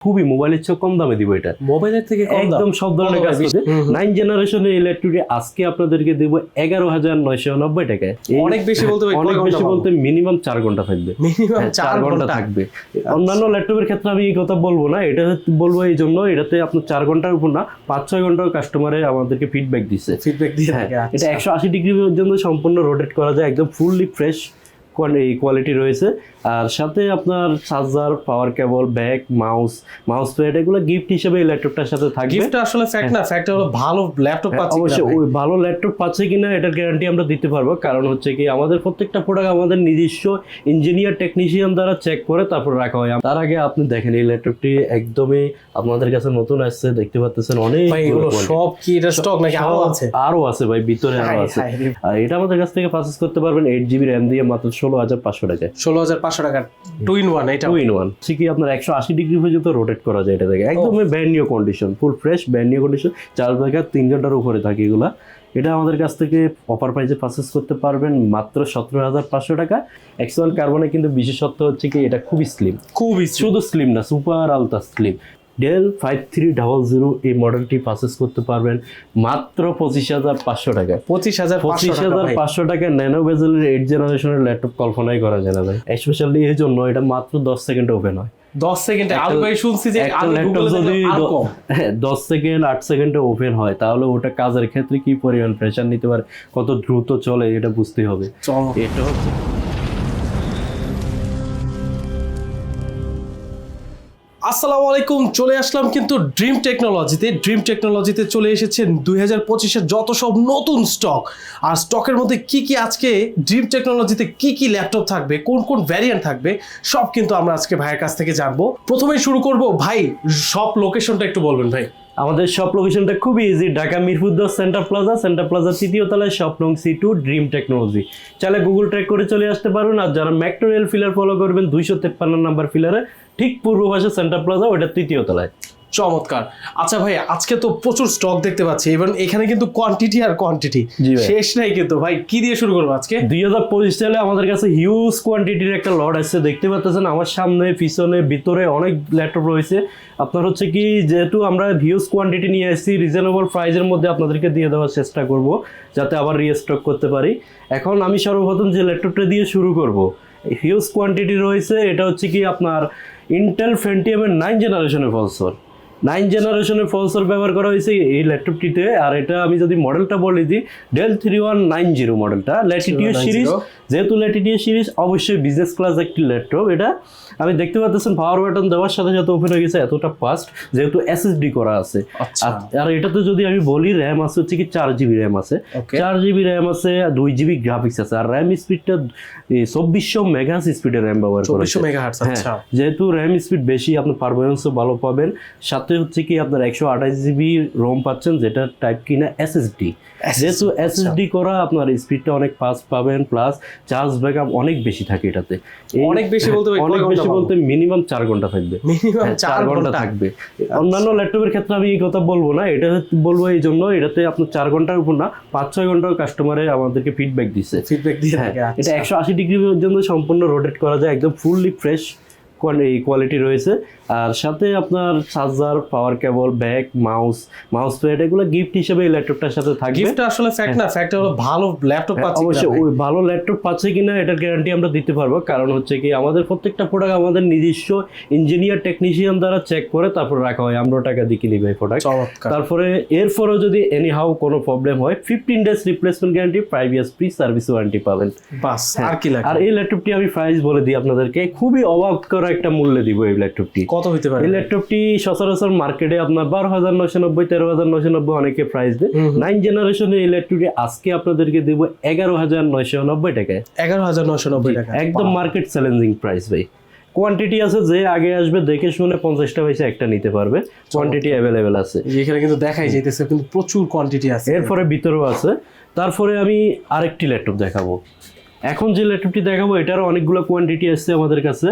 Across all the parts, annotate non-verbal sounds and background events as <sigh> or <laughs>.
খুবই মোবাইলের চেয়ে কম দামে দিব এটা। মোবাইলের থেকে একদম সব ধরনের কাজ? করছে। নাইন জেনারেশনের ইলেকট্রিক আজকে আপনাদেরকে দেবো এগারো হাজার নয়শো নব্বই টাকায়। অনেক বেশি বলতে অনেক বেশি বলতে মিনিমাম চার ঘণ্টা থাকবে। মিনিমাম হ্যাঁ, চার ঘণ্টা থাকবে। অন্যান্য ল্যাপটপের ক্ষেত্রে আমি এই কথা বলব না এটা বলব এই জন্য এটাতে আপনার চার ঘণ্টার উপর না পাঁচ ছয় ঘণ্টার কাস্টমারে আমাদেরকে ফিডব্যাক দিচ্ছে ফিডব্যাক দিয়ে হ্যাঁ থাকে এটা আচ্ছা। একশো আশি ডিগ্রি পর্যন্ত সম্পূর্ণ রোটেট করা যায় একদম ফুললি ফ্রেশ কোয়ালিটি রয়েছে। আর সাথে আপনার charger power cable bag mouse mouse pad এগুলো গিফট হিসেবে এই ল্যাপটপটার সাথে থাকবে। গিফটটা আসলে ফ্যাক্ট না ফ্যাক্ট হলো ভালো ল্যাপটপ হ্যাঁ, পাচ্ছি অবশ্যই ওই ভালো ল্যাপটপ পাচ্ছে কিনা এটার গ্যারান্টি আমরা দিতে পারব। কারণ হচ্ছে কি আমাদের প্রত্যেকটা প্রোডাক্ট আমাদের নিজস্ব ইঞ্জিনিয়ার টেকনিশিয়ান দ্বারা চেক করে তারপর রাখা হয়। তার আগে আপনি দেখেন এই ল্যাপটপটি একদমই আপনাদের কাছে নতুন আসছে দেখতে পাচ্ছেন অনেক ভাই এগুলো সব কি এটা স্টক নাকি আরও আছে? আরও আছে ভাই ভিতরে আরও আছে। আর এটা আমাদের কাছ থেকে পারচেস করতে পারবেন এইট জিবি র্যাম দিয়ে মাত্র ষোলো হাজার পাঁচশো টাকায়। ষোলো হাজার পাঁচশো টাকার টু ইন ওয়ান এটা টু ইন ওয়ান সে কি আপনার একশো আশি ডিগ্রি পর্যন্ত রোটেট করা যায় এটা থেকে একদমই new condition full fresh new condition চার জায়গা তিন ঘণ্টার উপরে থাকে এগুলা। এটা আমাদের কাছ থেকে অফার প্রাইসে পারচেস করতে পারবেন মাত্র সতেরো হাজার পাঁচশো টাকা। এক্স ওয়ান কার্বনে কিন্তু বিশেষত্ব হচ্ছে কি এটা খুবই স্লিম খুবই শুধু স্লিম না super ultra slim Dell five three double zero এই মডেলটি পারচেস করতে পারবেন মাত্র পঁচিশ হাজার পাঁচশো টাকায়। পঁচিশ হাজার পঁচিশ হাজার পাঁচশো টাকা ন্যানো বেজেলের এইট জেনারেশনের ল্যাপটপ কল্পনাই করা যায় না স্পেশালি এই জন্য এটা মাত্র দশ সেকেন্ডে ওপেন হয়। দশ সেকেন্ডে আমি শুনছি যে ল্যাপটপ যদি <laughs> দশ সেকেন্ড আট সেকেন্ডে ওপেন হয় তাহলে ওটা কাজের ক্ষেত্রে কি পরিমাণ প্রেশার নিতে পারে কত দ্রুত চলে এটা বুঝতে হবে। এটা হচ্ছে আসসালামু আলাইকুম, চলে আসলাম কিন্তু ড্রিম টেকনোলজিতে ড্রিম টেকনোলজিতে চলে এসেছে দুই হাজার পঁচিশের যত সব নতুন স্টক আর স্টকের মধ্যে কি কি আজকে ড্রিম টেকনোলজিতে কি কি ল্যাপটপ থাকবে, কোন কোন ভ্যারিয়েন্ট থাকবে, সব কিন্তু আমরা আজকে ভাইয়ের কাছ থেকে জানব। প্রথমেই শুরু করব, ভাই সব লোকেশনটা একটু বলবেন ভাই। আমাদের শপ লোকেশনটা খুবই ইজি ঢাকা মিরপুর দশ সেন্টার প্লাজা সেন্টার প্লাজা তৃতীয় তলায় শপ নং সি টু ড্রিম টেকনোলজি চাইলে গুগল ট্র্যাক করে চলে আসতে পারুন, আর যারা ম্যাক্টোরিয়াল ফিলার ফলো করবেন, দুইশো তেপ্পান্ন নাম্বার ফিলারে ঠিক পূর্ব পাশে সেন্টার প্লাজা ওটা তৃতীয় তলায়। চমৎকার। আচ্ছা ভাই আজকে তো প্রচুর স্টক দেখতে পাচ্ছি এবং এখানে কিন্তু কোয়ান্টিটি আর কোয়ান্টিটি শেষ নাই কিন্তু ভাই কি দিয়ে শুরু করব আজকে? দুই হাজার পঁচিশ সালে আমাদের কাছে হিউজ কোয়ান্টিটির একটা লট আসছে দেখতে পাচ্ছেন আমার সামনে পিছনে ভিতরে অনেক ল্যাপটপ রয়েছে। আপনার হচ্ছে কি যেহেতু আমরা হিউজ কোয়ান্টিটি নিয়ে এসেছি রিজনেবল প্রাইজের মধ্যে আপনাদেরকে দিয়ে দেওয়ার চেষ্টা করব যাতে আবার রিস্টক করতে পারি। এখন আমি সর্বপ্রথম যে ল্যাপটপটা দিয়ে শুরু করব হিউজ কোয়ান্টিটি রয়েছে এটা হচ্ছে কি আপনার ইন্টেল ফেন্টিয়ামের নাইন জেনারেশনের ফলসর নাইন জেনারেশনের প্রসেসর ব্যবহার করা হয়েছে এই ল্যাপটপটিতে আর এটা আমি যদি মডেলটা বলে দিই Dell three one nine zero মডেলটা ল্যাটিটিউড 3190 সিরিজ যেহেতু ল্যাটিটিউড সিরিজ অবশ্যই বিজনেস ক্লাস একটি ল্যাপটপ। এটা আমি দেখতে পাচ্ছেন পাওয়ার বাটন দেওয়ার সাথে সাথে ওপেন হয়ে গেছে এতটা ফাস্ট যেহেতু এসএসডি করা আছে। আচ্ছা। আর- আর এটাতে যদি আমি বলি র্যাম আছে হচ্ছে কি চার জিবি র্যাম আছে। চার জিবি র্যাম আছে দুই জিবি গ্রাফিক্স আছে। আর র্যাম স্পিডটা চব্বিশশো মেগাস স্পিডের র্যাম ব্যবহার মেগাহার্টজ হ্যাঁ। আচ্ছা। যেহেতু র্যাম স্পিড বেশি আপনার পারফরমেন্সও ভালো পাবেন। সাথে হচ্ছে কি আপনার একশো আঠাশ জিবি রোম পাচ্ছেন যেটা টাইপ কিনা এসএসডি যেহেতু আচ্ছা। এসএসডি করা আপনার স্পিডটা অনেক ফাস্ট পাবেন প্লাস চার্জ ব্যাকআপ অনেক বেশি থাকে এটাতে। অনেক বেশি বলতে অনেক বেশি বলতে মিনিমাম চার ঘণ্টা থাকবে। মিনিমাম হ্যাঁ, চার ঘণ্টা থাকবে। অন্যান্য ল্যাপটপের ক্ষেত্রে আমি এই কথা বলব না এটা বলব এই জন্য এটাতে আপনার চার ঘণ্টার উপর না পাঁচ ছয় ঘণ্টার কাস্টমারে আমাদেরকে ফিডব্যাক দিচ্ছে ফিডব্যাক দিয়ে হ্যাঁ থাকে এটা আচ্ছা। একশো আশি ডিগ্রি পর্যন্ত সম্পূর্ণ রোটেট করা যায় একদম ফুললি ফ্রেশ কোয়ালিটি রয়েছে। আর সাথে আপনার charger power cable bag mouse mouse pad এগুলো গিফট হিসেবে এই ল্যাপটপটার সাথে থাকবে। গিফটটা আসলে ফ্যাক্ট না ফ্যাক্ট হলো ভালো ল্যাপটপ হ্যাঁ, পাচ্ছি অবশ্যই ওই ভালো ল্যাপটপ পাচ্ছে কিনা এটার গ্যারান্টি আমরা দিতে পারব। কারণ হচ্ছে কি আমাদের প্রত্যেকটা প্রোডাক্ট আমাদের নিজস্ব ইঞ্জিনিয়ার টেকনিশিয়ান দ্বারা চেক করে তারপর রাখা হয়। আমরা টাকা দিয়ে কিনি ভাই প্রোডাক্ট তারপরে এরপরেও যদি এনি হাউ কোনো প্রবলেম হয় fifteen days replacement guarantee five years free service warranty পাবেন। বাস আর কি লাগে আর এই ল্যাপটপটি আমি প্রাইস বলে দিই আপনাদেরকে। খুবই অবাক করা একটা মূল্যে দিব এই ল্যাপটপটি কত হইতে পারে? এই ল্যাপটপটি সচরাচর মার্কেটে আপনার বারো হাজার নয়শো নব্বই তেরো হাজার নয়শো নব্বই অনেকে প্রাইস দেয়। নাইন জেনারেশনের এই ল্যাপটপটি আজকে আপনাদেরকে দেবো এগারো হাজার নয়শো নব্বই টাকায়। এগারো হাজার নয়শো নব্বই টাকা। একদম মার্কেট চ্যালেঞ্জিং প্রাইস ভাই। কোয়ান্টিটি আছে যে আগে আসবে দেখে শুনে পঞ্চাশটা পয়সা একটা নিতে পারবে। কোয়ান্টিটি অ্যাভেলেবেল আছে। এখানে কিন্তু দেখাই যাইতেছে কিন্তু প্রচুর কোয়ান্টিটি আছে। এরপরে ভিতরেও আছে। তারপরে আমি আরেকটি ল্যাপটপ দেখাবো। এখন যে ল্যাপটপটি দেখাবো এটারও অনেকগুলো কোয়ান্টিটি আসছে আমাদের কাছে।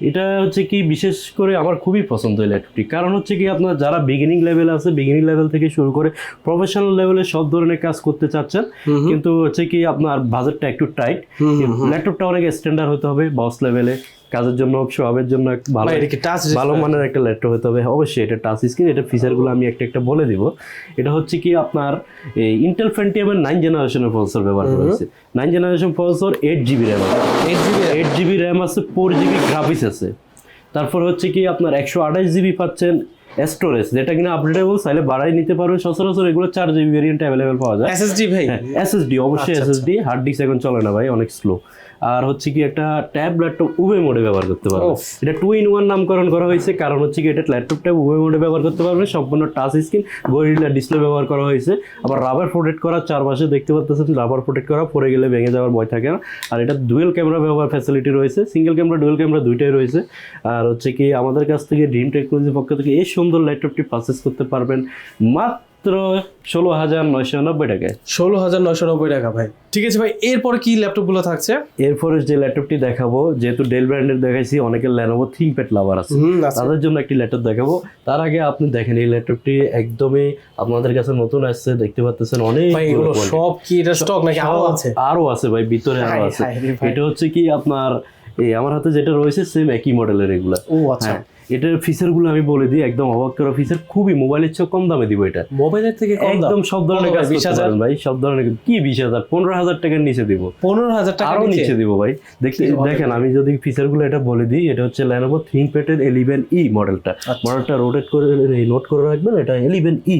এটা হচ্ছে কি বিশেষ করে আমার খুবই পছন্দ এই ল্যাপটপটি কারণ হচ্ছে কি আপনার যারা বিগিনিং লেভেল আছে বিগিনিং লেভেল থেকে শুরু করে প্রফেশনাল লেভেলে সব ধরনের কাজ করতে চাচ্ছেন। কিন্তু হচ্ছে কি আপনার বাজেটটা একটু টাইট। ল্যাপটপটা অনেক স্ট্যান্ডার্ড হতে হবে বস লেভেলে কাজের জন্য সবের জন্য ভালো মানের একটা ল্যাপটপ হতে হবে। অবশ্যই এটা টাচ স্ক্রিন এটা ফিচারগুলো আমি একটা একটা বলে দিব। এটা হচ্ছে কি আপনার ইন্টেল ফ্যান্টিয়ামের নাইন জেনারেশনের প্রসেসর ব্যবহার করা হয়েছে nine generation processor eight GB RAM আছে। Eight GB eight GB RAM আছে ফোর জিবি গ্রাফিক্স আছে। তারপর হচ্ছে কি আপনার একশো আঠাশ জিবি পাচ্ছেন স্টোরেজ যেটা কিনা আপডেটেবল চাইলে বাড়াই নিতে পারবেন। সচরাচর এগুলো চার জিবি ভেরিয়েন্ট অ্যাভেলেবেল পাওয়া যায়। এসএসডি ভাই? এসএসডি অবশ্যই আচ্ছা, এসএসডি হার্ড ডিস্ক এখন চলে না ভাই অনেক স্লো আর হচ্ছে কি একটা ট্যাব ল্যাপটপ উভয় মোডে ব্যবহার করতে পারবে। এটা টু ইন ওয়ান নামকরণ করা হয়েছে কারণ হচ্ছে কি এটা ল্যাপটপ ট্যাব উভয় মোডে ব্যবহার করতে পারবে সম্পূর্ণ টাচ স্ক্রিন গরিলা ডিসপ্লে ব্যবহার করা হয়েছে। আবার রাবার প্রোটেক্ট করা চারপাশে দেখতে পাচ্ছেন রাবার প্রোটেক্ট করা পরে গেলে ভেঙে যাওয়ার ভয় থাকে না। আর এটা ডুয়েল ক্যামেরা ব্যবহার ফ্যাসিলিটি রয়েছে সিঙ্গেল ক্যামেরা ডুয়েল ক্যামেরা দুইটাই রয়েছে। আর হচ্ছে কি আমাদের কাছ থেকে ড্রিম টেকনোলজির পক্ষ থেকে এই সুন্দর ল্যাপটপটি পারচেস করতে পারবেন মাত্র ষোলো হাজার নয়শো নব্বই টাকায়। ষোলো হাজার নয়শো নব্বই টাকা ভাই। ঠিক আছে ভাই এরপরে কি ল্যাপটপগুলো থাকছে? এরপরে যে ল্যাপটপটি দেখাবো যেহেতু ডেল ব্র্যান্ডের দেখাইছি অনেকের ল্যানোভো থিঙ্কপ্যাড লাভার আছে। তাদের জন্য একটি ল্যাপটপ দেখাবো। তার আগে আপনি দেখেন এই ল্যাপটপটি একদমই আপনাদের কাছে নতুন আসছে দেখতে পাচ্ছেন অনেক সব কি এটা স্টক নাকি আরও আছে? আরও আছে ভাই ভিতরে আরও আছে। এটা হচ্ছে কি আপনার এই আমার হাতে যেটা রয়েছে সেম একই মডেলের এগুলা। ও আচ্ছা। হ্যাঁ। এটার ফিচারগুলো আমি বলে দিই একদম অবাক করা ফিচার খুবই মোবাইলের চেয়ে কম দামে দিব এটা। মোবাইলের থেকে একদম সব ধরনের কাজ বিশ হাজার? ভাই সব ধরনের কি বিশ হাজার? পনেরো হাজার টাকার নিচে দিব। পনেরো হাজার টাকা আরও নিচে? দিব ভাই। বলেন? দেখেন আমি যদি ফিচারগুলো এটা বলে দিই এটা হচ্ছে Lenovo ThinkPad এর 11e মডেলটা। মডেলটা রোটেট করে নোট করে রাখবেন এটা 11e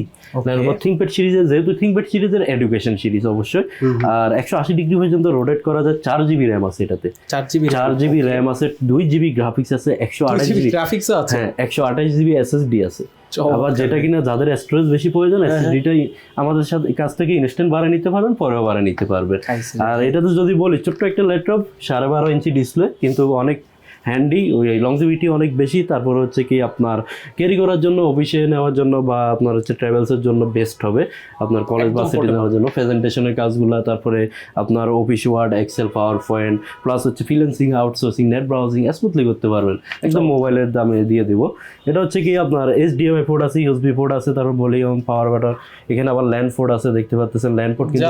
Lenovo ThinkPad সিরিজের যেহেতু সিরিজের এডুকেশন সিরিজ অবশ্যই। আর একশো আশি ডিগ্রি পর্যন্ত রোটেট করা যায় চার জিবি র্যাম আছে এটাতে। চার জিবি চার জিবি র্যাম আছে দুই জিবি গ্রাফিক্স আছে একশো আঠাশ জিবি গ্রাফিক্স আছে। হ্যাঁ একশো আঠাশ জিবি এসএসডি আছে। আবার যেটা কিনা যাদের স্টোরেজ বেশি প্রয়োজন হ্যাঁ, এসএসডিটাই আমাদের সাথে কাছ থেকে ইনস্ট্যান্ট বাড়া নিতে পারবেন পরেও বাড়া নিতে পারবেন। আর আর এটাতে যদি বলি ছোট্ট একটা ল্যাপটপ সাড়ে বারো ইঞ্চি ডিসপ্লে কিন্তু অনেক হ্যান্ডি ওই লংজিভিটি অনেক বেশি। তারপর হচ্ছে কি আপনার ক্যারি করার জন্য অফিসে নেওয়ার জন্য বা আপনার হচ্ছে ট্রাভেলসের জন্য বেস্ট হবে। আপনার কলেজ বা সিটি নেওয়ার জন্য প্রেজেন্টেশনের কাজগুলো তারপরে আপনার office Word Excel PowerPoint plus হচ্ছে freelancing outsourcing net browsing smoothly করতে পারবেন। একদম মোবাইলের দামে দিয়ে দিব। এটা হচ্ছে কি আপনার এস এইচডিএমআই ফোর্ড আছে ইউএসবি ফোর্ড আছে তারপর ভলিউম পাওয়ার বাটার এখানে আবার ল্যান্ড পোর্ট আছে দেখতে পাচ্ছেন ল্যান্ড পোর্ট কিন্তু।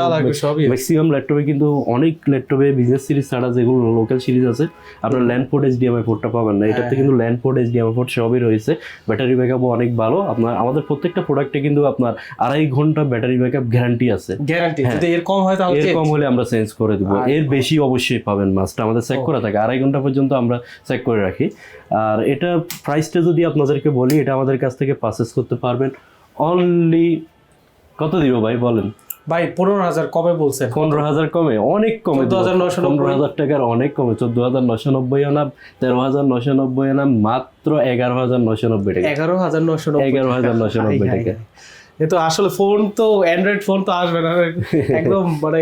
ম্যাক্সিমাম ল্যাপটপে কিন্তু অনেক ল্যাপটপে বিজনেস সিরিজ ছাড়া যেগুলো লোকাল সিরিজ আছে আপনার ল্যান্ড পোর্ট এইচডিএমআই পোর্টটা পাবেন না। এটাতে কিন্তু ল্যান্ড পোর্ট এইচডিএমআই পোর্ট সবই রয়েছে। ব্যাটারি ব্যাকআপও অনেক ভালো। আপনার আমাদের প্রত্যেকটা প্রোডাক্টে কিন্তু আপনার আড়াই ঘণ্টা ব্যাটারি ব্যাকআপ গ্যারান্টি আছে। গ্যারান্টি যদি এর কম হয় তাহলে এর কম হলে আমরা চেঞ্জ করে দেবো। এর বেশি অবশ্যই পাবেন মাছটা আমাদের চেক করা থাকে। আড়াই ঘণ্টা পর্যন্ত আমরা চেক করে রাখি। আর এটা প্রাইসটা যদি আপনাদেরকে বলি এটা আমাদের কাছ থেকে পারচেস করতে পারবেন। অনলি কত দিব ভাই? বলেন। ভাই পনেরো হাজার কমে বলছে পনেরো হাজার কমে অনেক কমে 14,990 পনেরো হাজার টাকার অনেক কমে চোদ্দ হাজার নশো নব্বই আনাম তেরো হাজার নশো নব্বই আনাম মাত্র এগারো হাজার নশো নব্বই টাকা। এগারো হাজার নশো এগারো হাজার নশো নব্বই টাকা। এ তো আসলে ফোন তো অ্যান্ড্রয়েড ফোন তো আসবে না। একদম <laughs> মানে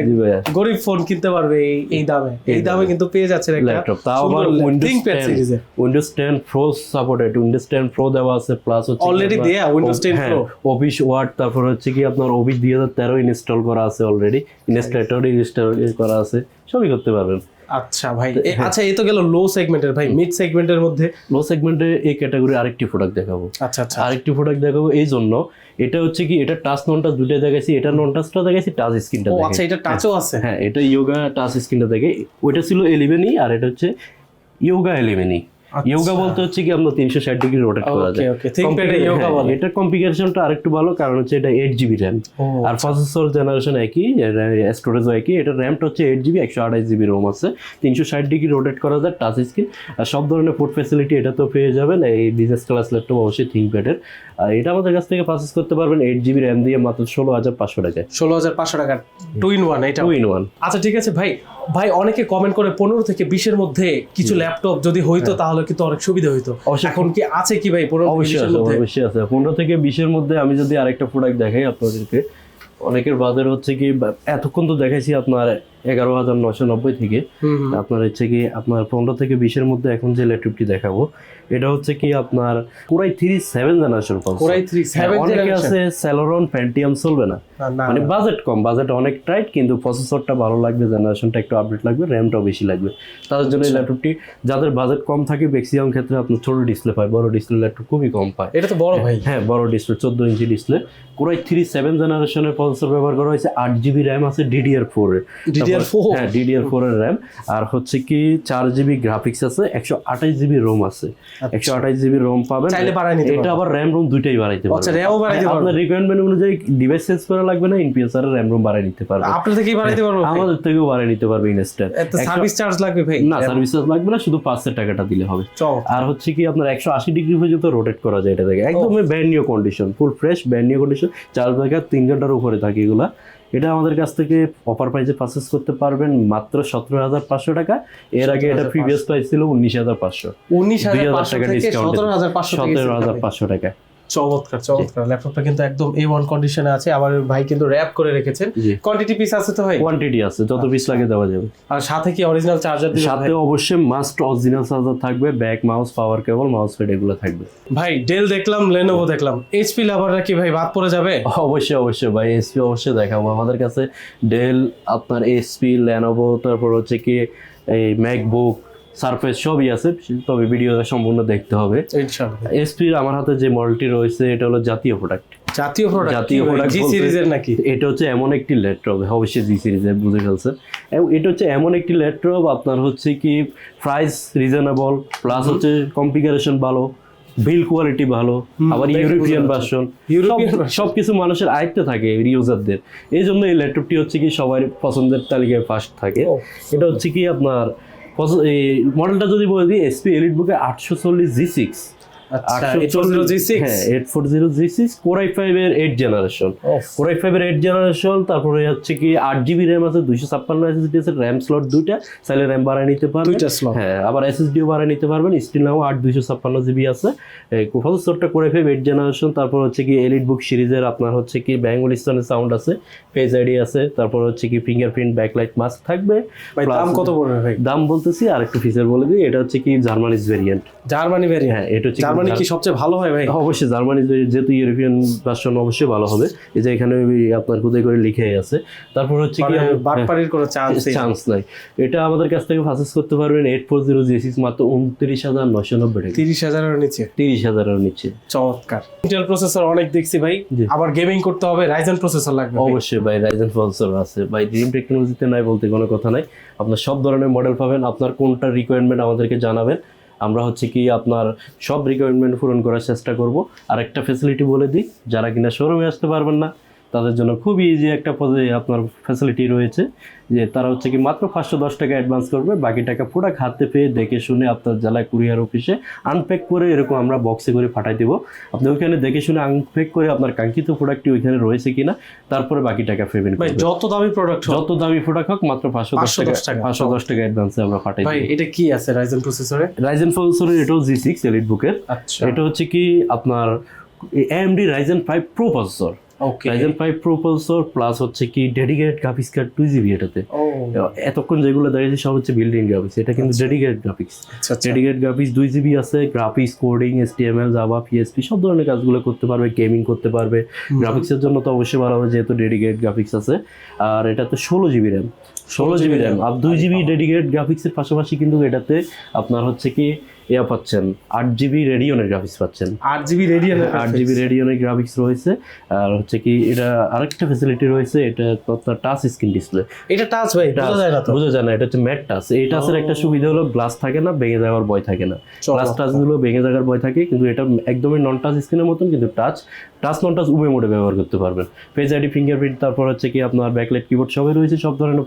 গরিব ফোন কিনতে পারবে এই এই দামে। এই দামে কিন্তু পেয়ে যাচ্ছেন একটা ল্যাপটপ তাও আবার উইন্ডোজ ThinkPad টেন সিরিজে Windows ten pro supported Windows ten pro দেওয়া আছে প্লাস হচ্ছে Already দেয়া Windows 10 হ্যাঁ, Pro? অফিস ওয়ার্ড তারপর হচ্ছে কি আপনার অফিস দুই হাজার তেরো ইনস্টল করা আছে অলরেডি ইনস্টলেটর ইনস্টল করা আছে সবই করতে পারবেন। আচ্ছা ভাই হ্যাঁ। আচ্ছা এই তো গেল লো সেগমেন্টের ভাই মিড সেগমেন্টের মধ্যে? লো সেগমেন্টে এই ক্যাটাগরি আরেকটি প্রোডাক্ট দেখাবো। আচ্ছা আচ্ছা। আরেকটি প্রোডাক্ট দেখাবো এই জন্য এটা হচ্ছে কি এটা টাচ নন টাচ দুইটা দেখাইছি এটা নন টাচটা দেখাইছি টাচ স্ক্রিনটা আচ্ছা এটা টাচও আছে। হ্যাঁ এটা ইয়োগা টাচ স্ক্রিনটা দেখে ওইটা ছিল ইলেভেনই আর এটা হচ্ছে ইয়োগা ইলেভেনই ইয়োগা বলতে হচ্ছে কি আপনার তিনশো ষাট ডিগ্রি রোটেট করা যায়। এ এটা কনফিগারেশনটা আরেকটু ভালো কারণ হচ্ছে এটা এইট জিবি র্যাম আর প্রসেসর জেনারেশন একই স্টোরেজও একই। এটা র্যামটা হচ্ছে এইট জিবি একশো আঠাশ জিবি রোম আছে। তিনশো ষাট ডিগ্রি রোটেট করা যায় টাচ স্ক্রিন আর সব ধরনের ফুড ফ্যাসিলিটি এটা তো পেয়ে যাবেন এই বিজনেস ক্লাস ল্যাপটপ অবশ্যই থিঙ্কপ্যাডের আর এটা আমাদের কাছ থেকে পারচেস করতে পারবেন এইট জিবি র্যাম দিয়ে মাত্র ষোলো হাজার পাঁচশো টাকায়। ষোলো হাজার পাঁচশো টাকা টু ইন ওয়ান এটা টু ইন ওয়ান আচ্ছা ঠিক আছে ভাই। ভাই অনেকে কমেন্ট করে পনেরো থেকে বিশের মধ্যে কিছু ল্যাপটপ যদি হইতো তাহলে কিন্তু অনেক সুবিধা হইতো। হ্যাঁ। এখন কি আছে কি ভাই পনেরো অবশ্যই আছে অবশ্যই আছে। পনেরো থেকে বিশের মধ্যে আমি যদি আরেকটা প্রোডাক্ট দেখাই আপনাদেরকে অনেকের বাজার হচ্ছে কি এতক্ষণ তো দেখাইছি আপনার এগারো হাজার নশো নব্বই থেকে। আপনার হচ্ছে কি আপনার পনেরো থেকে বিশের মধ্যে এখন যে ল্যাপটপটি দেখাবো এটা হচ্ছে কি আপনার পুরাই থ্রি সেভেন জেনারেশন কোরাই অনেকে আছে স্যালোরন প্যান্টিয়াম চলবে না। মানে বাজেট কম বাজেট অনেক টাইট কিন্তু প্রসেসরটা ভালো লাগবে জেনারেশনটা একটু আপডেট লাগবে র্যামটাও বেশি লাগবে। তাদের জন্য এই আচ্ছা। ল্যাপটপটি যাদের বাজেট কম থাকে ম্যাক্সিমাম ক্ষেত্রে আপনার ছোট ডিসপ্লে পায় বড় ডিসপ্লে ল্যাপটপ খুবই কম পায়। এটা তো বড় ভাই। হ্যাঁ বড় ডিসপ্লে চোদ্দ inch display Core i three seven জেনারেশনের প্রসেসর ব্যবহার করা হয়েছে আট জিবি র্যাম আছে ডিডিআর ফোর DDR4. DDR4 হ্যাঁ এর র্যাম আর হচ্ছে কি চার জিবি গ্রাফিক্স আছে একশো আঠাশ জিবি রোম আছে। একশো আঠাশ জিবি রোম পাবেন। চাইলে নিতে এটা আবার র্যাম রোম দুইটাই বাড়াইতে আচ্ছা, RAM বাড়াইতে আপনার রিকোয়ারমেন্ট অনুযায়ী ডিভাইস চেঞ্জ করা লাগবে না ইনপিএসআর এর র্যাম রোম বাড়াই নিতে পারবে। আপনার থেকেই বাড়াইতে পারব আমাদের থেকেও বাড়াই নিতে পারবে এত সার্ভিস চার্জ লাগবে ভাই। না সার্ভিস লাগবে না শুধু পাঁচের টাকাটা দিলে হবে। আর হচ্ছে কি আপনার একশো আশি ডিগ্রি পর্যন্ত রোটেট করা যায় এটা থেকে একদমই brand new condition full fresh brand new condition চার জায়গা তিন ঘণ্টার উপরে থাকে এগুলা। এটা আমাদের কাছ থেকে অফার প্রাইসে পারচেস করতে পারবেন মাত্র সতেরো হাজার পাঁচশো টাকা। এর আগে এটা 17,500 প্রিভিয়াস প্রাইস ছিল উনিশ হাজার পাঁচশো। উনিশ হাজার টাকা ডিসকাউন্ট সতেরো হাজার পাঁচশো টাকা। চমৎকার চমৎকার। ল্যাপটপটা কিন্তু একদম এ ওয়ান কন্ডিশনে আছে আবার ভাই কিন্তু র্যাপ করে রেখেছেন। কোয়ান্টিটি পিস আছে তো ভাই? কোয়ান্টিটি আছে যত পিস লাগে দেওয়া যাবে। আর সাথে কি অরিজিনাল চার্জার দিবেন সাথে অবশ্যই মাস্ট অরিজিনাল চার্জার থাকবে bag mouse power cable mouse pad এগুলো থাকবে। ভাই ডেল দেখলাম লেনোভো দেখলাম। এইচপি লাভাররা কি ভাই বাদ পড়ে যাবে? অবশ্যই অবশ্যই ভাই এসপি অবশ্যই দেখাবো। আমাদের কাছে ডেল আপনার এসপি ল্যানোভো তারপর হচ্ছে কি এই ম্যাকবুক সারফেস সবই আছে তবে ভিডিওটা সম্পূর্ণ দেখতে হবে। এসপির আমার হাতে যে মডেলটি রয়েছে এটা হলো জাতীয় প্রোডাক্ট জাতীয় প্রোডাক্ট জাতীয় product জি সিরিজের নাকি? এটা হচ্ছে এমন একটি ল্যাপটপ অবশ্যই জি সিরিজে বুঝে ফেলছে এবং এটা হচ্ছে এমন একটি ল্যাপটপ আপনার হচ্ছে কি প্রাইস রিজনেবল প্লাস হচ্ছে কনফিগারেশন ভালো বিল কোয়ালিটি ভালো আবার ইউরোপিয়ান ভার্সন সব কিছু মানুষের আয়ত্তে থাকে ইউজারদের এই জন্য এই ল্যাপটপটি হচ্ছে কি সবার পছন্দের তালিকায় ফার্স্ট থাকে। এটা হচ্ছে কি আপনার মডেলটা যদি বলে দিই এসপি এলিট বুকে আটশো চল্লিশ G six 840G6 eight four zero G six Core i five এর eight generation Core i five এর এইট জেনারেশন তারপরে হচ্ছে কি আট জিবি র্যাম আছে দুইশো ছাপ্পান্ন এসএসডি আছে র্যাম স্লট দুইটা চাইলে র্যাম বাড়ায় নিতে পারবেন। হ্যাঁ আবার এসএসডিও বাড়ায় নিতে পারবেন স্টিল নাও আট দুইশো ছাপ্পান্ন জিবি আছে। প্রসেসরটা core i five eight generation তারপর হচ্ছে কি এলিট বুক সিরিজের আপনার হচ্ছে কি ব্যাঙ্গল স্টোনের সাউন্ড আছে ফেস আইডি আছে তারপর হচ্ছে কি ফিঙ্গারপ্রিন্ট ব্যাকলাইট মাস্ক থাকবে। দাম কত পড়বে দাম বলতেছি আর একটু ফিচার বলে দিই এটা হচ্ছে কি জার্মানিজ ভেরিয়েন্ট জার্মানি ভেরিয়েন্ট হ্যাঁ এটা হচ্ছে জার্মানি কি সবচেয়ে ভালো হয় ভাই? অবশ্যই জার্মানি যেহেতু ইউরোপিয়ান ভার্সন অবশ্যই ভালো হবে। এই যে এখানে আপনার খুদে করে লিখে আছে। তারপর হচ্ছে কি মানে বাটপাড়ির কোনো চান্স চান্স নাই। এটা আমাদের কাছ থেকে পারচেস করতে পারবেন এইট ফোর জিরো জিসিস মাত্র উনত্রিশ হাজার নয়শো নব্বই টাকা। তিরিশ হাজারের নিচে। তিরিশ হাজারের নিচে। চমৎকার। ইন্টেল প্রসেসর অনেক দেখছি ভাই। আবার গেমিং করতে হবে রাইজেন প্রসেসর লাগবে অবশ্যই ভাই রাইজেন প্রসেসর আছে। ভাই ড্রিম টেকনোলজিতে নাই বলতে কোনো কথা নাই। আপনার সব ধরনের মডেল পাবেন। আপনার কোনটা রিকোয়ারমেন্ট আমাদেরকে জানাবেন। আমরা হচ্ছে কি আপনার সব রিকোয়ারমেন্ট পূরণ করার চেষ্টা করব। আর একটা ফেসিলিটি বলে দিই, যারা কিনা শোরুমে আসতে পারবেন না তাদের জন্য খুবই ইজি একটা আপনার ফ্যাসিলিটি রয়েছে। যে তারা হচ্ছে কি মাত্র পাঁচশো দশ টাকা অ্যাডভান্স করবে বাকি টাকা পুরো হাতে পেয়ে দেখে শুনে আপনার জেলায় কুরিয়ার অফিসে আনপ্যাক করে এরকম আমরা বক্সে করে পাঠাই দেবো। আপনি ওইখানে দেখে শুনে আনপ্যাক করে আপনার কাঙ্ক্ষিত প্রোডাক্টটি ওইখানে রয়েছে কিনা তারপরে বাকি টাকা পেমেন্ট ভাই যত দামি প্রোডাক্ট যত দামি প্রোডাক্ট হোক মাত্র পাঁচশো দশ টাকা। পাঁচশো দশ টাকা। অ্যাডভান্সে আমরা পাঠাই এটা কি আছে রাইজেন প্রসেসরে রাইজেন প্রসেসরের এটাও জি সিক্স এলিট বুকের এটা হচ্ছে কি আপনার AMD Ryzen five pro processor okay Ryzen five pro processor plus হচ্ছে কি dedicated graphics card two GB এটাতে। এতক্ষণ যেগুলো দাঁড়িয়েছে সব হচ্ছে বিল্ডিং গ্রাফিক্স এটা কিন্তু ডেডিকেটেড গ্রাফিক্স আচ্ছা আচ্ছা। ডেডিকেট গ্রাফিক্স দুই জিবি আছে graphics coding S T M L Java PSP সব ধরনের কাজগুলো করতে পারবে গেমিং করতে পারবে। গ্রাফিক্সের জন্য তো অবশ্যই ভালো হবে যেহেতু ডেডিকেট গ্রাফিক্স আছে। আর এটাতে ষোলো জিবি র্যাম ষোলো জিবি র্যাম আর দুই জিবি ডেডিকেট গ্রাফিক্সের পাশাপাশি কিন্তু এটাতে আপনার হচ্ছে কি ইয়া পাচ্ছেন আট জিবি রেডিয়নের গ্রাফিক্স পাচ্ছেন। আট জিবি রেডিয়ান আট জিবি রেডিয়নের গ্রাফিক্স রয়েছে। আর হচ্ছে কি এটা আরেকটা ফেসিলিটি রয়েছে এটা আপনার টাচ স্ক্রিন ডিসপ্লে এটা টাচ ভাই বোঝা যায় না বোঝা যায় না এটা হচ্ছে ম্যাট টাচ এই টাচের একটা সুবিধা হলো গ্লাস থাকে না ভেঙে যাওয়ার ভয় থাকে না। গ্লাস টাচগুলো ভেঙে যাওয়ার ভয় থাকে কিন্তু এটা একদমই নন টাচ স্ক্রিনের মতন কিন্তু টাচ টাচ নন টাচ উভয় মোডে ব্যবহার করতে পারবেন। ফেস আইডি ফিঙ্গারপ্রিন্ট তারপর হচ্ছে কি আপনার ব্যাকলাইট কিবোর্ড সবই রয়েছে সব ধরনের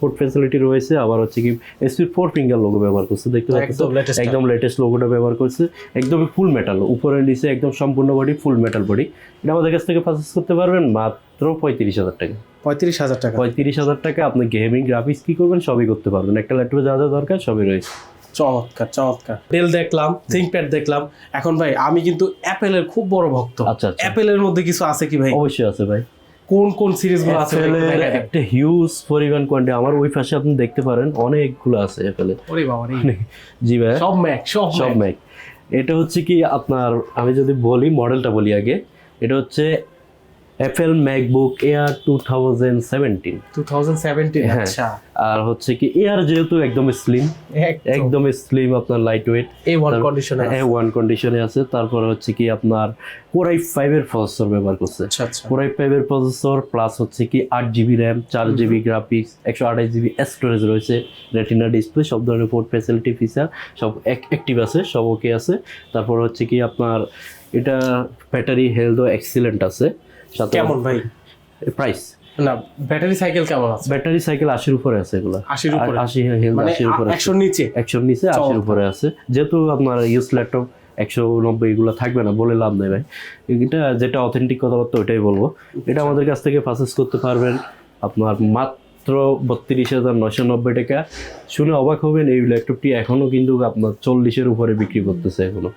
পোর্ট ফেসিলিটি রয়েছে। আবার হচ্ছে কি এসপি ফোর ফিঙ্গার লোগো ব্যবহার করছে দেখতে পাচ্ছেন একদম একদম লেটেস্ট লোগোটা ব্যবহার করছে। একদমই ফুল মেটাল উপরে নিচে একদম সম্পূর্ণ বডি ফুল মেটাল বডি এটা আমাদের কাছ থেকে পারচেস করতে পারবেন মাত্র পঁয়ত্রিশ হাজার টাকা। পঁয়ত্রিশ হাজার টাকা। পঁয়ত্রিশ হাজার টাকা আপনি গেমিং গ্রাফিক্স কি করবেন সবই করতে পারবেন। একটা ল্যাপটপে যা যা দরকার সবই রয়েছে। চমৎকার চমৎকার। ডেল দেখলাম থিঙ্কপ্যাড দেখলাম। এখন ভাই আমি কিন্তু অ্যাপেলের খুব বড় ভক্ত। আচ্ছা আচ্ছা। অ্যাপেলের মধ্যে কিছু আছে কি ভাই? অবশ্যই আছে ভাই। কোন কোন সিরিজগুলো আছে একটা হিউজ পরিমাণ কোয়ান্টি আমার ওই পাশে আপনি দেখতে পারেন অনেকগুলো আছে অ্যাপেলে ওরে বাবা জি ভাই। সব ম্যাক সব সব ম্যাক এটা হচ্ছে কি আপনার আমি যদি বলি মডেলটা বলি আগে এটা হচ্ছে Apple MacBook Air two thousand seventeen two thousand seventeen হ্যাঁ। আচ্ছা। আর হচ্ছে কি এয়ার যেহেতু একদম স্লিম একদম। স্লিম আপনার লাইট ওয়েট এই ওয়ান কন্ডিশনে ওয়ান কন্ডিশনে আছে। তারপর হচ্ছে কি আপনার কোরাই ফাইভের প্রসেসর ব্যবহার করছে। আচ্ছা কোরাই ফাইভের প্রসেসর প্লাস হচ্ছে কি আট জিবি র্যাম চার জিবি গ্রাফিক্স একশো আঠাশ জিবি স্টোরেজ রয়েছে। রেটিনা ডিসপ্লে সব ধরনের পোর্ট ফ্যাসিলিটি ফিচার সব অ্যাক্টিভ আছে সব ওকে আছে। তারপর হচ্ছে কি আপনার এটা ব্যাটারি হেলথও এক্সিলেন্ট আছে। কেমন ভাই? প্রাইস না ব্যাটারি সাইকেল কেমন আছে? ব্যাটারি সাইকেল উপরে আছে এগুলো। 80 এর উপরে? হেলথ মানে উপরে নিচে? নিচে। উপরে আছে। যেহেতু আপনার ইউজ ল্যাপটপ একশো নব্বই এগুলো থাকবে না বলে লাভ নেই ভাই। এটা যেটা অথেন্টিক কথাবার্তা ওইটাই বলব। এটা আমাদের কাছ থেকে পারচেস করতে পারবেন আপনার মাত্র বত্রিশ হাজার নশো নব্বই টাকা। শুনে অবাক হবেন এই ল্যাপটপটি এখনও কিন্তু আপনার চল্লিশের উপরে বিক্রি করতেছে এখনও।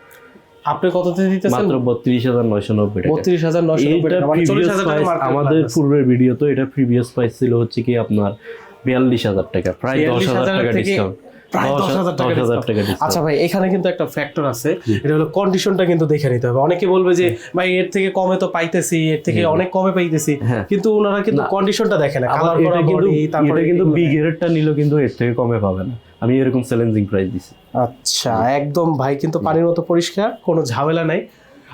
আপনি কততে দিতেছেন? মাত্র বত্রিশ হাজার নশো নব্বই টাকা। বত্রিশ হাজার টাকা। এটা আমাদের পূর্বের ভিডিও তো এটা প্রিভিয়াস প্রাইস ছিল হচ্ছে কি আপনার বিয়াল্লিশ হাজার টাকা প্রায় দশ হাজার টাকা ডিসকাউন্ট প্রায় দশ হাজার টাকা আচ্ছা ভাই এখানে কিন্তু একটা ফ্যাক্টর আছে। এটা হলো কন্ডিশনটা কিন্তু দেখে নিতে হবে। অনেকে বলবে যে ভাই এর থেকে কমে তো পাইতেছি এর থেকে অনেক কমে পাইতেছি। হ্যাঁ। কিন্তু ওনারা কিন্তু কন্ডিশনটা দেখে না। কালার করা বডি তারপরে কিন্তু বি গ্রেডটা নিলেও কিন্তু এর থেকে কমে পাবে না। আমি এরকম চ্যালেঞ্জিং প্রাইস দিছি। আচ্ছা একদম ভাই কিন্তু পানির মতো পরিষ্কার কোনো ঝামেলা নাই।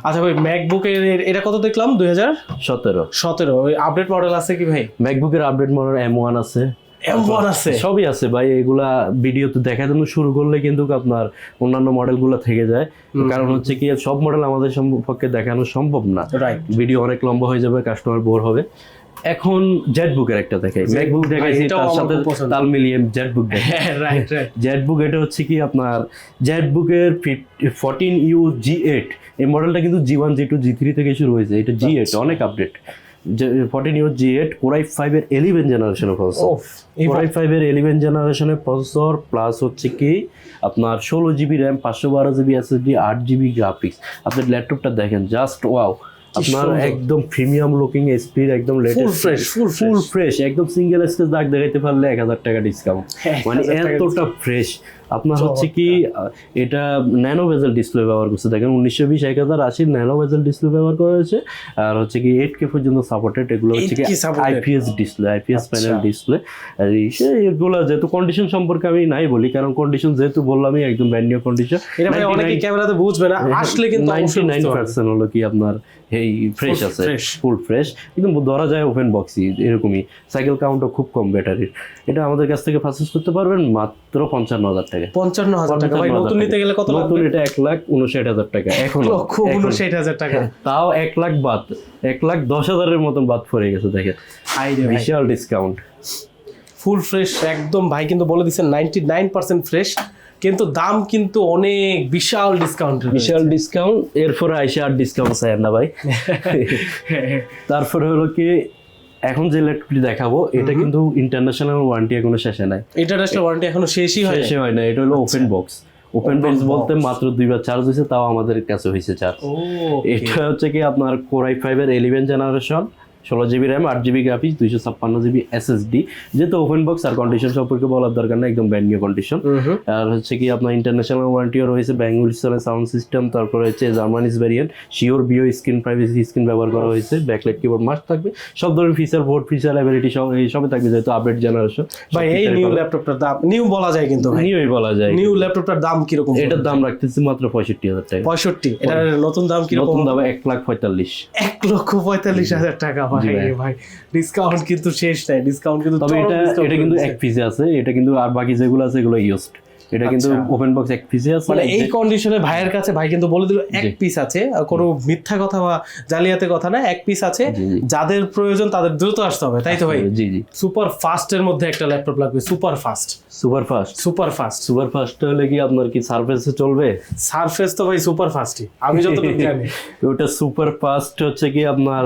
আচ্ছা ভাই ম্যাকবুকের এটা কত দেখলাম? দুই হাজার? সতেরো। সতেরো। আপডেট মডেল আছে কি ভাই? ম্যাকবুকের আপডেট মডেল এম ওয়ান আছে। এম আছে? সবই আছে ভাই এগুলা ভিডিওতে দেখানো শুরু করলে কিন্তু আপনার অন্যান্য মডেলগুলো থেকে যায়। কারণ হচ্ছে কি সব মডেল আমাদের সম্পর্কে দেখানো সম্ভব না। ভিডিও অনেক লম্বা হয়ে যাবে কাস্টমার বোর হবে। এখন জেট বুকের একটা দেখাই। ম্যাকবুক দেখাইছি তার সাথে তাল মিলিয়ে জেট বুক হ্যাঁ রাইট রাইট জেট বুক এটা হচ্ছে কি আপনার জেট বুকের ফোরটিন ইউ জি এইট এই মডেলটা কিন্তু G one G two G three থেকে শুরু হয়েছে এটা জি এইট অনেক update fourteen U G eight Core i ফাইভের এলিভেন জেনারেশনের প্রসেসর কোরাই ফাইভের এলিভেন জেনারেশনের প্রসেসর প্লাস হচ্ছে কি আপনার ষোলো জিবি র্যাম পাঁচশো বারো জিবি এসএসডি আট জিবি গ্রাফিক্স আপনি ল্যাপটপটা দেখেন জাস্ট ওয়াও আপনার একদম প্রিমিয়াম লুকিং স্পিড একদম latest fresh full full fresh একদম সিঙ্গেল স্কেচ দাগ দেখাইতে পারলে এক হাজার টাকা ডিসকাউন্ট মানে এতটা ফ্রেশ আপনার হচ্ছে কি এটা ন্যানো ভেজেল ডিসপ্লে ব্যবহার করছে। দেখেন উনিশশো বিশ এক হাজার আশির ন্যানো ভেজেল ডিসপ্লে ব্যবহার করা হয়েছে। আর হচ্ছে কি এইট কে পর্যন্ত সাপোর্টেড এগুলো হচ্ছে কি IPS display IPS. Panel display এগুলো যেহেতু কন্ডিশন সম্পর্কে আমি নাই বলি কারণ কন্ডিশন যেহেতু বললামই একদম ব্র্যান্ড নিউ কন্ডিশন এটা ভাই অনেকে ক্যামেরাতে বুঝবে না আসলে কিন্তু নাইনটি অবশ্যই নাইন পার্সেন্ট হলো কি আপনার এই ফ্রেশ আছে। ফুল ফ্রেশ কিন্তু ধরা যায় ওপেন বক্সই এরকমই। সাইকেল কাউন্টও খুব কম ব্যাটারির এটা আমাদের কাছ থেকে পারচেস করতে পারবেন মাত্র পঞ্চান্ন হাজার টাকা। পঞ্চান্ন হাজার টাকা। ভাই নতুন নিতে গেলে কত নতুন এটা এক লাখ উনষাট হাজার টাকা এখন। লক্ষ উনষাট হাজার টাকা। তাও এক লাখ বাদ। এক লাখ দশ হাজারের মতন বাদ পড়ে গেছে দেখেন। বিশাল ডিসকাউন্ট ফুল ফ্রেশ একদম ভাই কিন্তু বলে দিচ্ছেন নাইনটি নাইন পার্সেন্ট ফ্রেশ কিন্তু দাম কিন্তু অনেক বিশাল ডিসকাউন্ট বিশাল ডিসকাউন্ট এরপরে আইসে আর ডিসকাউন্ট চাই না ভাই। <laughs> তারপরে হলো কি এখন যে ল্যাপটপটি দেখাবো এটা কিন্তু ইন্টারন্যাশনাল ওয়ারেন্টি এখনও শেষে নাই। ইন্টারন্যাশনাল ওয়ারেন্টি এখনও শেষই হয় শেষে হয় না এটা হলো ওপেন বক্স ওপেন বক্স বলতে মাত্র দুইবার চার্জ হয়েছে তাও আমাদের কাছে হয়েছে চার্জ ও এটা হচ্ছে কি আপনার কোরাই ফাইভের এলিভেন জেনারেশন ষোলো জিবি র্যাম আট জিবি গ্রাফিক্স দুইশো ছাপ্পান্ন জিবি এসএসডি যেহেতু ওপেন বক্স আর কন্ডিশন সম্পর্কে বলার দরকার না একদম ব্র্যান্ড নিউ কন্ডিশন আর হচ্ছে কি আপনার ইন্টারন্যাশনাল ওয়ারেন্টিও রয়েছে ব্যাঙ্গুলিসনের সাউন্ড সিস্টেম তারপরে হচ্ছে জার্মানিস variant Sure View screen privacy screen ব্যবহার করা হয়েছে ব্যাকলাইট কিবোর্ড মাস্ট থাকবে। সব ধরনের ফিচার বোর্ড ফিচার অ্যাবিলিটি সব এই সবই থাকবে যেহেতু আপডেট জেনারেশন ভাই এই নিউ ল্যাপটপটার দাম নিউ বলা যায় কিন্তু ভাই। নিউই বলা যায় নিউ ল্যাপটপটার দাম কীরকম এটার দাম রাখতেছি মাত্র পঁয়ষট্টি হাজার টাকা। পঁয়ষট্টি এটার নতুন দাম কীরকম? নতুন দাম এক লাখ পঁয়তাল্লিশ। এক লক্ষ পঁয়তাল্লিশ হাজার টাকা ভাই ভাই। ভাই ডিসকাউন্ট কিন্তু শেষ নাই ডিসকাউন্ট কিন্তু তবে এটা এটা কিন্তু এক পিসে আছে এটা কিন্তু আর বাকি যেগুলো আছে এগুলো ইউজড এটা কিন্তু আচ্ছা। ওপেন বক্স এক পিসে আছে। মানে এই কন্ডিশনে ভাইয়ের কাছে ভাই কিন্তু বলে দিল এক পিস আছে কোনো মিথ্যা কথা বা জালিয়াতে কথা না এক পিস আছে। যাদের প্রয়োজন তাদের দ্রুত আসতে হবে তাই তো ভাই? জি জি। সুপার ফাস্টের মধ্যে একটা ল্যাপটপ লাগবে super fast super fast super fast super fast হলে কি আপনার কি সার্ফেসে চলবে? সারফেস তো ভাই সুপার ফাস্টই আমি যতটুকু জানি। <laughs> ওটা সুপার ফাস্ট হচ্ছে কি আপনার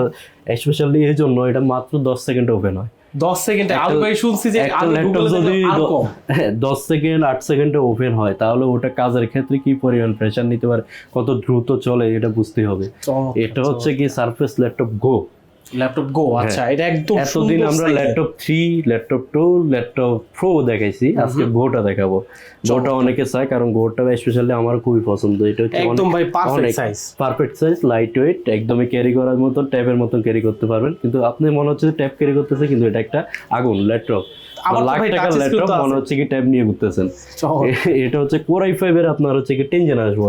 স্পেশালি এই জন্য এটা মাত্র দশ সেকেন্ডে ওপেন হয়। দশ সেকেন্ডে। আমি ভাই শুনছি যে ল্যাপটপ যদি দেখলাম আর দ- কম। হ্যাঁ, <laughs> দশ সেকেন্ড আট সেকেন্ডে ওপেন হয় তাহলে ওটা কাজের ক্ষেত্রে কি পরিমাণ প্রেশার নিতে পারে? কত দ্রুত চলে এটা বুঝতে হবে। এটা হচ্ছে কি Surface Laptop Go Laptop Go আচ্ছা এটা একদম। এতদিন আমরা Laptop three Laptop two Laptop Pro দেখাইছি। আজকে গোটা দেখাবো। গোটা অনেকে চায় কারণ গোটা স্পেশালি আমার খুবই পছন্দ। এটা হচ্ছে একদম ভাই perfect size perfect size light weight একদমই ক্যারি করার মতো ট্যাবের মতন ক্যারি করতে পারবেন। কিন্তু আপনি মনে হচ্ছে ট্যাব ক্যারি করতেছে কিন্তু এটা একটা আগুন ল্যাপটপ লাখ টাকার ল্যাপটপ মনে হচ্ছে কি ট্যাব নিয়ে ঘুরতেছেন। এটা হচ্ছে কোরাই ফাইভ এর আপনার হচ্ছে কি টেন জেনারেশন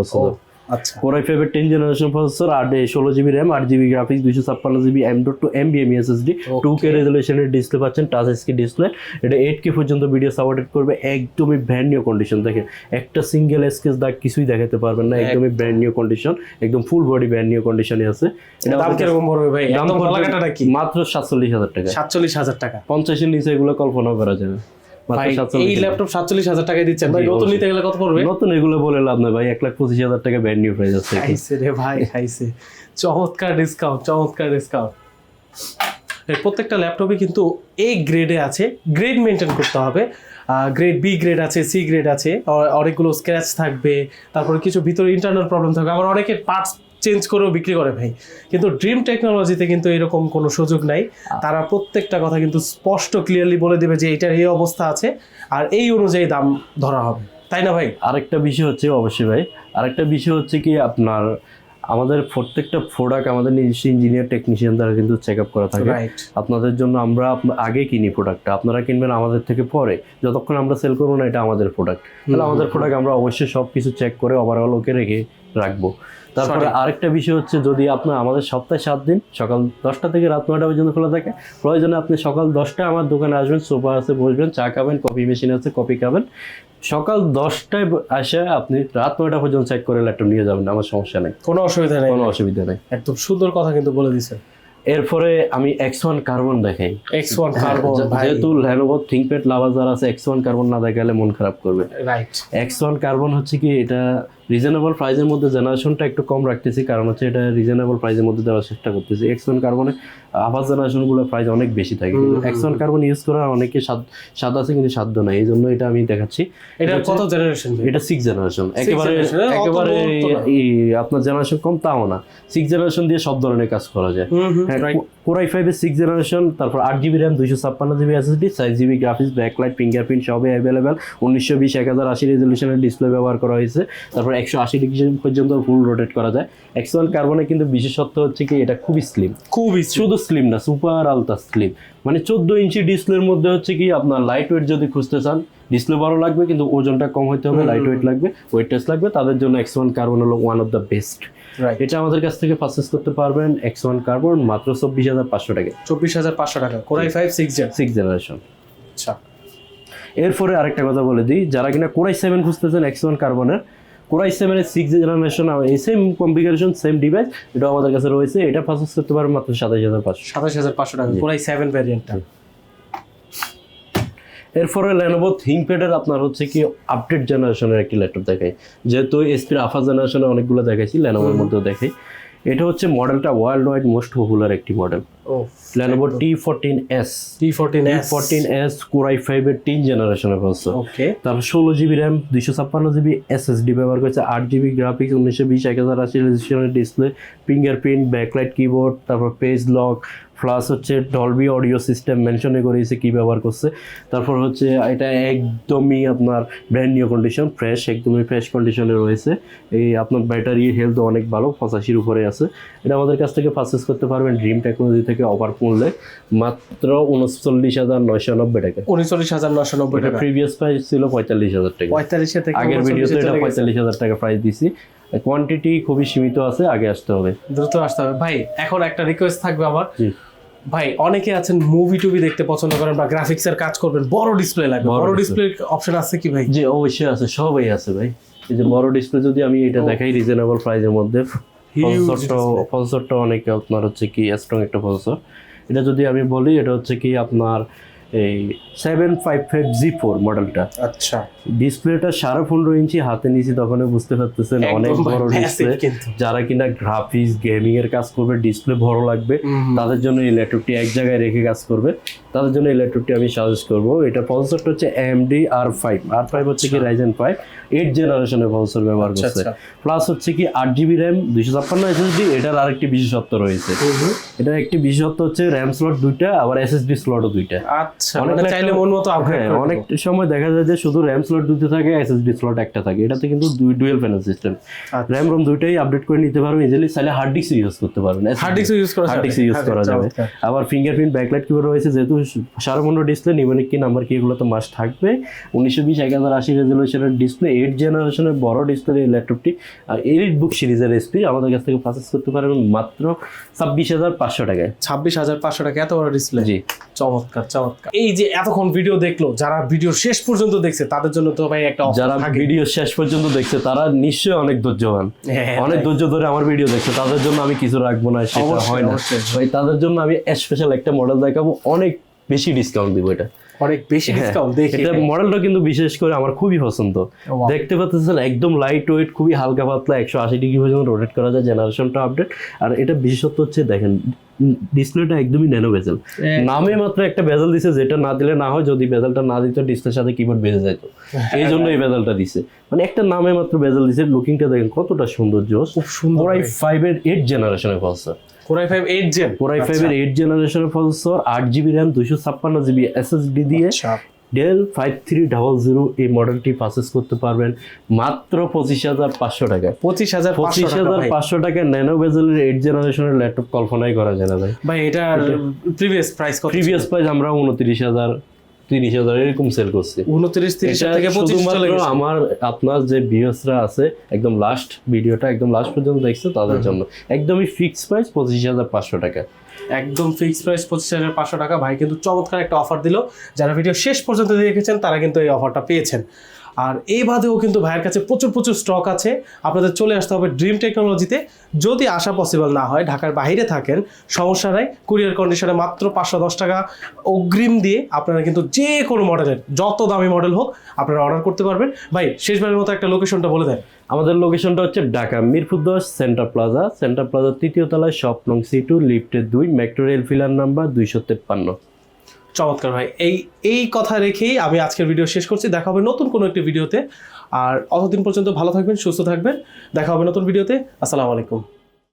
আচ্ছা। কোরাই ফাইভ এর টেন জেনারেশন প্রসেসর আট ষোলো জিবি র্যাম আট জিবি গ্রাফিক্স দুইশো ছাপ্পান্ন GB M dot two M B M SSD two K রেজলিউশনের display পাচ্ছেন টাচ স্ক্রিন ডিসপ্লে এটা এইট কে পর্যন্ত ভিডিও সাপোর্টেড করবে একদমই ব্র্যান্ড নিউ কন্ডিশন দেখেন একটা সিঙ্গেল স্কেচ দাগ কিছুই দেখাতে পারবেন না একদমই ব্র্যান্ড নিউ কন্ডিশন একদম ফুল বডি ব্র্যান্ড নিউ কন্ডিশনে আছে। এটা দাম কীরকম পড়বে ভাই? দাম পড়বে মাত্র সাতচল্লিশ হাজার টাকা। সাতচল্লিশ হাজার টাকা। পঞ্চাশের নিচে এগুলো কল্পনা করা যাবে। এই ল্যাপটপ সাতচল্লিশ হাজার টাকায় দিচ্ছেন। ভাই নতুন নিতে গেলে কত পড়বে? নতুন এগুলো বলে লাভ নাই ভাই এক লাখ পঁচিশ হাজার টাকা ব্র্যান্ড নিউ প্রাইস আছে। খাইছে রে ভাই খাইছে। চমৎকার ডিসকাউন্ট চমৎকার ডিসকাউন্ট প্রত্যেকটা ল্যাপটপে কিন্তু এ গ্রেডে আছে। গ্রেড মেনটেন করতে হবে। গ্রেড বি গ্রেড আছে সি গ্রেড আছে। অনেকগুলো স্ক্র্যাচ থাকবে। তারপরে কিছু ভিতরে ইন্টারনাল প্রবলেম থাকবে। আবার অনেকের পার্টস চেঞ্জ করেও বিক্রি করে ভাই। কিন্তু ড্রিম টেকনোলজিতে কিন্তু এরকম কোনো সুযোগ নাই। তারা প্রত্যেকটা কথা কিন্তু স্পষ্ট ক্লিয়ারলি বলে দেবে যে এটার এই অবস্থা আছে আর এই অনুযায়ী দাম ধরা হবে। তাই না ভাই? আরেকটা বিষয় হচ্ছে অবশ্যই ভাই আরেকটা বিষয় হচ্ছে কি আপনার আমাদের প্রত্যেকটা প্রোডাক্ট আমাদের নিজস্ব ইঞ্জিনিয়ার টেকনিশিয়ান দ্বারা কিন্তু চেক আপ করা থাকে। আপনাদের জন্য আমরা আগে কিনি প্রোডাক্টটা আপনারা কিনবেন আমাদের থেকে পরে। যতক্ষণ আমরা সেল করব না এটা আমাদের প্রোডাক্ট তাহলে আমাদের প্রোডাক্ট আমরা অবশ্যই সব কিছু চেক করে ওভারঅল ওকে রেখে রাখব। তারপরে আরেকটা বিষয় হচ্ছে যদি আপনার আমাদের সপ্তাহে সাত দিন সকাল দশটা থেকে রাত নয়টা পর্যন্ত খোলা থাকে প্রয়োজনে আপনি সকাল দশটায় আমার দোকানে আসবেন সোফা আছে বসবেন চা খাবেন কফি মেশিন আছে কফি খাবেন। সকাল দশটায় আসে আপনি রাত নয়টা পর্যন্ত চেক করে ল্যাপটপ নিয়ে যাবেন আমার সমস্যা নেই। কোনো অসুবিধা নেই। কোনো অসুবিধা নেই। একদম সুন্দর কথা কিন্তু বলে দিছে এরপরে আমি এক্স ওয়ান কার্বন দেখাই। এক্স ওয়ান কার্বন যেহেতু ল্যানোভো থিঙ্কপ্যাড লাভার যারা আছে এক্স ওয়ান কার্বন না দেখালে মন খারাপ করবে। রাইট এক্স ওয়ান কার্বন হচ্ছে কি এটা রিজনেবল প্রাইসের মধ্যে জেনারেশনটা একটু কম রাখতেছি কারণ হচ্ছে এটা রিজনেবল প্রাইসের মধ্যে দেওয়ার চেষ্টা করতেছি। এক্স ওয়ান কার্বনে আবার জেনারেশনগুলো প্রাইস অনেক বেশি থাকে এক্স ওয়ান কার্বন ইউজ করার অনেকে স্বাদ স্বাদ আছে কিন্তু সাধ্য নাই এই জন্য এটা আমি দেখাচ্ছি। এটা কত জেনারেশন এটা সিক্স জেনারেশন একেবারে একেবারে আপনার জেনারেশন কম তাও না। সিক্স জেনারেশন দিয়ে সব ধরনের কাজ করা যায়। হ্যাঁ, কোরাই ফাইভের সিক্স জেনারেশন তারপর আট জিবি র্যাম দুইশো ছাপ্পান্ন GB SSD size GB graphics backlight fingerprint সবই অ্যাভেলেবেল উনিশশো বিশ এক হাজার আশি রেজলিউশনের ডিসপ্লে ব্যবহার করা হয়েছে। তারপর একশো আশি ডিগ্রি পর্যন্ত ফুল রোটেট করা যায়। এক্স ওয়ান কার্বনে কিন্তু বিশেষত্ব হচ্ছে কি এটা খুবই স্লিম খুবই শুধু স্লিম না সুপার আলতা স্লিম মানে চোদ্দ ইঞ্চি ডিসপ্লের মধ্যে হচ্ছে কি আপনার লাইট ওয়েট যদি খুঁজতে চান ডিসপ্লে বড় লাগবে কিন্তু ওজনটা কম হতে হবে লাইট ওয়েট লাগবে ওয়েটলেস লাগবে তাদের জন্য এক্স ওয়ান কার্বন হলো ওয়ান অফ দ্য বেস্ট এটা আমাদের কাছ থেকে পারচেস করতে পারবেন এক্স ওয়ান কার্বন মাত্র চব্বিশ হাজার পাঁচশো টাকা। চব্বিশ হাজার পাঁচশো টাকা Core i five six Gen six generation আচ্ছা। এরপরে আরেকটা কথা বলে দিই যারা কিনা কোরাই সেভেন খুঁজতেছেন এক্স ওয়ান কার্বনের কোরাই সেভেনের সিক্স জেনারেশন এই সেম কনফিগারেশন সেম ডিভাইস এটা আমাদের কাছে রয়েছে। এটা পারচেস করতে পারবেন মাত্র সাতাশ হাজার পাঁচশো। সাতাশ হাজার পাঁচশো টাকা। কোরাই সেভেন ভ্যারিয়েন্টটা এরপরে লেনোভো থিঙ্কপ্যাডের আপনার হচ্ছে কি আপডেট জেনারেশনের একটি ল্যাপটপ দেখাই। যেহেতু এসপির আফা জেনারেশনে অনেকগুলো দেখাইছি লেনোভোর মধ্যেও দেখাই। এটা হচ্ছে মডেলটা ওয়ার্ল্ড ওয়াইড মোস্ট পপুলার একটি model Lenovo T fourteen S T fourteen S fourteen S Core i ফাইভের তিন জেনারেশনের প্রসেসর ওকে তারপর ষোলো জিবি র্যাম দুইশো ছাপ্পান্ন জিবি এসএসডি ব্যবহার করেছে আট জিবি গ্রাফিক্স উনিশশো বিশ এক হাজার আশি রেজিস্ট্রেশনের ডিসপ্লে ফিঙ্গারপ্রিন্ট ব্যাকলাইট কিবোর্ড তারপর পেজ লক প্লাস হচ্ছে ডলবি অডিও সিস্টেম মেনশনে করেছে কী ব্যবহার করছে। তারপর হচ্ছে এটা একদমই আপনার ব্র্যান্ড নিউ কন্ডিশন ফ্রেশ একদমই ফ্রেশ কন্ডিশনে রয়েছে। এই আপনার ব্যাটারি হেলথ অনেক ভালো পঁচাশির উপরে আছে। এটা আমাদের কাছ থেকে পারচেস করতে পারবেন ড্রিম টেকনোলজি থেকে অফার মূল্যে মাত্র উনচল্লিশ হাজার নয়শো নব্বই টাকা। উনচল্লিশ হাজার নশো নব্বই টাকা। প্রিভিয়াস প্রাইস ছিল পঁয়তাল্লিশ হাজার টাকা। পঁয়তাল্লিশে আগের ভিডিওতে এটা পঁয়তাল্লিশ হাজার টাকা প্রাইস দিছি। কোয়ান্টিটি খুবই সীমিত আছে আগে আসতে হবে। দ্রুত আসতে হবে। ভাই এখন একটা রিকোয়েস্ট থাকবে আমার। ভাই অনেকে আছেন মুভি টুভি দেখতে পছন্দ করেন বা গ্রাফিক্স এর কাজ করবেন বড় ডিসপ্লে লাগবে। বড় ডিসপ্লে অপশন আছে কি ভাই? যে অবশ্যই আছে সবই আছে ভাই। এই যে বড় ডিসপ্লে যদি আমি এটা দেখাই রিজনেবল প্রাইসের মধ্যে প্রসেসরটা অনেক আপনার হচ্ছে কি স্ট্রং একটা প্রসেসর এটা যদি আমি বলি এটা হচ্ছে কি আপনার এই seven five five G four মডেলটা আচ্ছা। ডিসপ্লেটা সাড়ে পনেরো ইঞ্চি হাতে নিয়েছি তখন বুঝতে পারতেছেন অনেক বড় ডিসপ্লে যারা কিনা গ্রাফিক্স গেমিং এর কাজ করবে ডিসপ্লে বড় লাগবে তাদের জন্য এই ল্যাপটপটি এক জায়গায় রেখে কাজ করবে। তাদের জন্য এই ল্যাপটপটি আমি সাজেস্ট করব। এটা প্রসেসরটা হচ্ছে AMD R five R five হচ্ছে কি রাইজেন ফাইভ এইট জেনারেশনের প্রসেসর ব্যবহার আচ্ছা, করছে। আচ্ছা। প্লাস হচ্ছে কি আট জিবি র্যাম দুইশো ছাপ্পান্ন এসএসডি এটার আরেকটি বিশেষত্ব রয়েছে। এটার একটি বিশেষত্ব হচ্ছে র্যাম স্লট দুইটা আবার এসএসডি স্লটও দুইটা। আচ্ছা অনেক মানে চাইলে মন মতো আপগ্রেড হ্যাঁ অনেক সময় দেখা যায় যে শুধু র্যাম স্লট দুটো থাকে এসএসডি স্লট একটা থাকে। এটাতে কিন্তু দুই dual panel system. RAM ROM দুইটাই আপডেট করে নিতে পারবেন ইজিলি চাইলে হার্ড ডিস্ক ইউজ করতে পারবেন হার্ড ডিস্ক ইউজ করা হার্ড ডিস্ক ইউজ করা যাবে। আবার ফিঙ্গারপ্রিন্ট ব্যাকলাইট কিবোর্ড রয়েছে। যেহেতু পনেরো ডিসপ্লে নিউমেনিক কি নাম্বার কি এগুলো তো মাস থাকবে। উনিশশো বিশ এক হাজার আশি রেজলিউশনের ডিসপ্লে এইট জেনারেশনের বড় ডিসপ্লে এই ল্যাপটপটি আর এলিট বুক সিরিজের এসপি আমাদের কাছ থেকে পারচেস করতে পারবেন মাত্র ছাব্বিশ হাজার পাঁচশো টাকায়। ছাব্বিশ হাজার পাঁচশো টাকা এত বড় ডিসপ্লে জি। চমৎকার চমৎকার। এই যে এতক্ষণ ভিডিও দেখল যারা ভিডিও শেষ পর্যন্ত দেখছে তাদের জন্য তো ভাই একটা যারা। ভিডিও শেষ পর্যন্ত দেখছে তারা নিশ্চয়ই অনেক ধৈর্যবান হ্যাঁ, অনেক ধৈর্য ধরে আমার ভিডিও দেখছে। তাদের জন্য আমি কিছু রাখব না সেটা হয় না। ভাই তাদের জন্য আমি স্পেশাল একটা মডেল দেখাবো অনেক বেশি ডিসকাউন্ট দিব এটা। অনেক বেশি ডিসকাউন্ট দেখি এটা মডেলটা কিন্তু বিশেষ করে আমার খুবই পছন্দ। দেখতে পাচ্ছেন একদম লাইট ওয়েট খুবই হালকা পাতলা একশো আশি ডিগ্রি পর্যন্ত রোটেট করা যায় জেনারেশনটা আপডেট আর এটা বিশেষত্ব হচ্ছে দেখেন ডিসপ্লেটা একদমই ন্যানো বেজেল নামে মাত্র একটা বেজেল দিছে যেটা না দিলে না হয় যদি বেজেলটা না দিত ডিসপ্লের সাথে কিবোর্ড বেজে যেত এই জন্য এই বেজেলটা দিছে। মানে একটা নামে মাত্র বেজেল দিছে লুকিংটা দেখেন কতটা সুন্দর জোস খুব সুন্দর ফাইভ এর এইট জেনারেশনের ফাইভ এইট জেন ফাইভ এর এইট জেনারেশনের প্রসেসর আট জিবি র্যাম দুশো ছাপ্পান্ন জিবি এসএসডি দিয়ে Dell five three double zero এই মডেলটি পারচেস করতে পারবেন। মাত্র পঁচিশ হাজার পাঁচশো টাকা। পঁচিশ হাজার পঁচিশ হাজার পাঁচশো টাকা ন্যানো বেজেলের এইট জেনারেশনের ল্যাপটপ কল্পনাই করা যায় না ভাই। এটা প্রিভিয়াস প্রাইস প্রিভিয়াস প্রাইস আমরা উনত্রিশ হাজার তিরিশ হাজার এরকম সেল করছি। উনত্রিশ তিরিশ থেকে শুধুমাত্র আমার আপনার যে ভিউসরা আছে একদম লাস্ট ভিডিওটা একদম লাস্ট পর্যন্ত দেখছে তাদের জন্য। একদমই ফিক্সড প্রাইস পঁচিশ হাজার পাঁচশো টাকা। একদম ফিক্সড প্রাইস পঁচিশ হাজার পাঁচশো টাকা। ভাই কিন্তু চমৎকার একটা অফার দিল। যারা ভিডিও শেষ পর্যন্ত দেখেছেন তারা কিন্তু এই অফারটা পেয়েছেন। আর এই বাদেও কিন্তু ভাইয়ের কাছে প্রচুর প্রচুর স্টক আছে। আপনাদের চলে আসতে হবে ড্রিম টেকনোলজিতে যদি আসা পসিবল না হয়, ঢাকার বাইরে থাকেন, সমস্যা নাই। কুরিয়ার কন্ডিশনে মাত্র পাঁচশো দশ টাকা অগ্রিম দিয়ে আপনারা কিন্তু যে কোনো মডেলের যত দামি মডেল হোক, আপনারা অর্ডার করতে পারবেন। ভাই, শেষবারের মতো একটা লোকেশনটা বলে দেন। আমাদের লোকেশনটা হচ্ছে ঢাকা মিরপুর দশ, সেন্টার প্লাজা। সেন্টার প্লাজার তৃতীয় তলায় শপ নং সি টু লিফটের দুই, মেট্রো রেল ফিলার নাম্বার দুইশো তেপ্পান্ন। চমৎকার ভাই। এই এই কথা রেখেই আমি আজকের ভিডিও শেষ করছি। দেখা হবে নতুন কোনো একটি ভিডিওতে আর অতদিন পর্যন্ত ভালো থাকবেন, সুস্থ থাকবেন। দেখা হবে নতুন ভিডিওতে আসসালামু আলাইকুম।